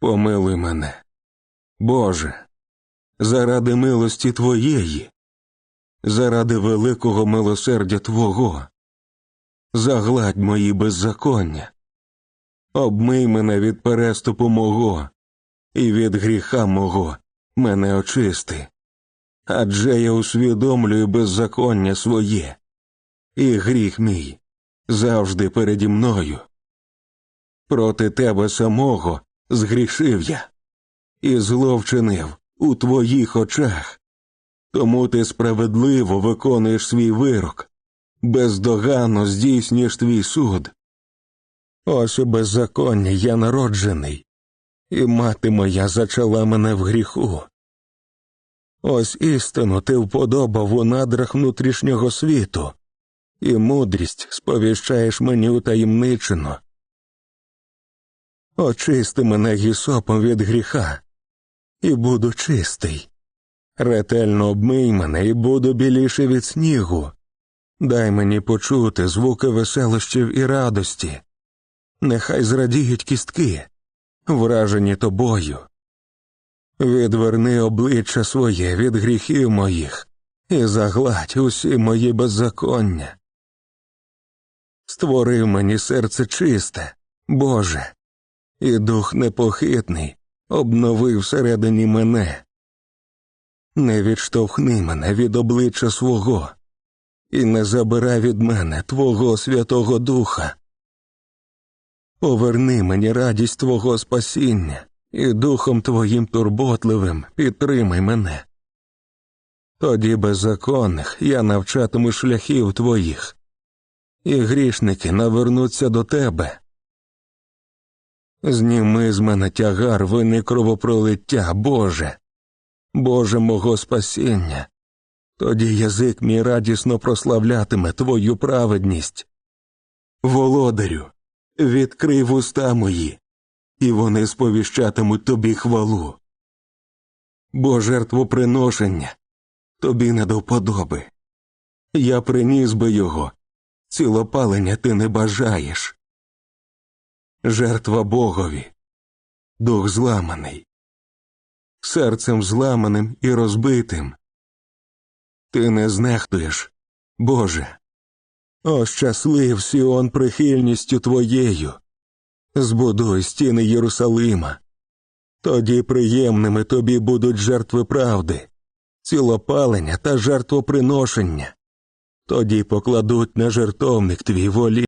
Помилуй мене, Боже, заради милості Твоєї, заради великого милосердя Твого, загладь мої беззаконня, обмий мене від переступу мого, і від гріха мого мене очисти, адже я усвідомлюю беззаконня своє, і гріх мій завжди переді мною. Проти тебе самого згрішив я, і зло вчинив у твоїх очах. Тому ти справедливо виконуєш свій вирок, бездоганно здійснюєш твій суд. Ось у беззаконні я народжений, і мати моя зачала мене в гріху. Ось істину ти вподобав у надрах внутрішнього світу, і мудрість сповіщаєш мені утаємничено. Очисти мене гісопом від гріха, і буду чистий. Ретельно обмий мене і буду біліше від снігу. Дай мені почути звуки веселощів і радості. Нехай зрадіють кістки, вражені тобою. Відверни обличчя своє від гріхів моїх і загладь усі мої беззаконня. Створив мені серце чисте, Боже, і дух непохитний обнови всередині мене. Не відштовхни мене від обличчя свого, і не забирай від мене Твого Святого Духа. Поверни мені радість Твого спасіння, і духом Твоїм турботливим підтримай мене. Тоді беззаконних я навчатиму шляхів Твоїх, і грішники навернуться до Тебе. Зніми з мене тягар вини кровопролиття, Боже, Боже мого спасіння. Тоді язик мій радісно прославлятиме Твою праведність. Володарю, відкрий вуста мої, і вони сповіщатимуть тобі хвалу. Бо жертвоприношення тобі не до вподоби. Я приніс би його, цілопалення ти не бажаєш жертва Богові, дух зламаний, серцем зламаним і розбитим. Ти не знехтуєш, Боже. О, щаслив Сіон прихильністю твоєю. Збудуй стіни Єрусалима. Тоді приємними тобі будуть жертви правди, цілопалення та жертвоприношення. Тоді покладуть на жертовник твій волі.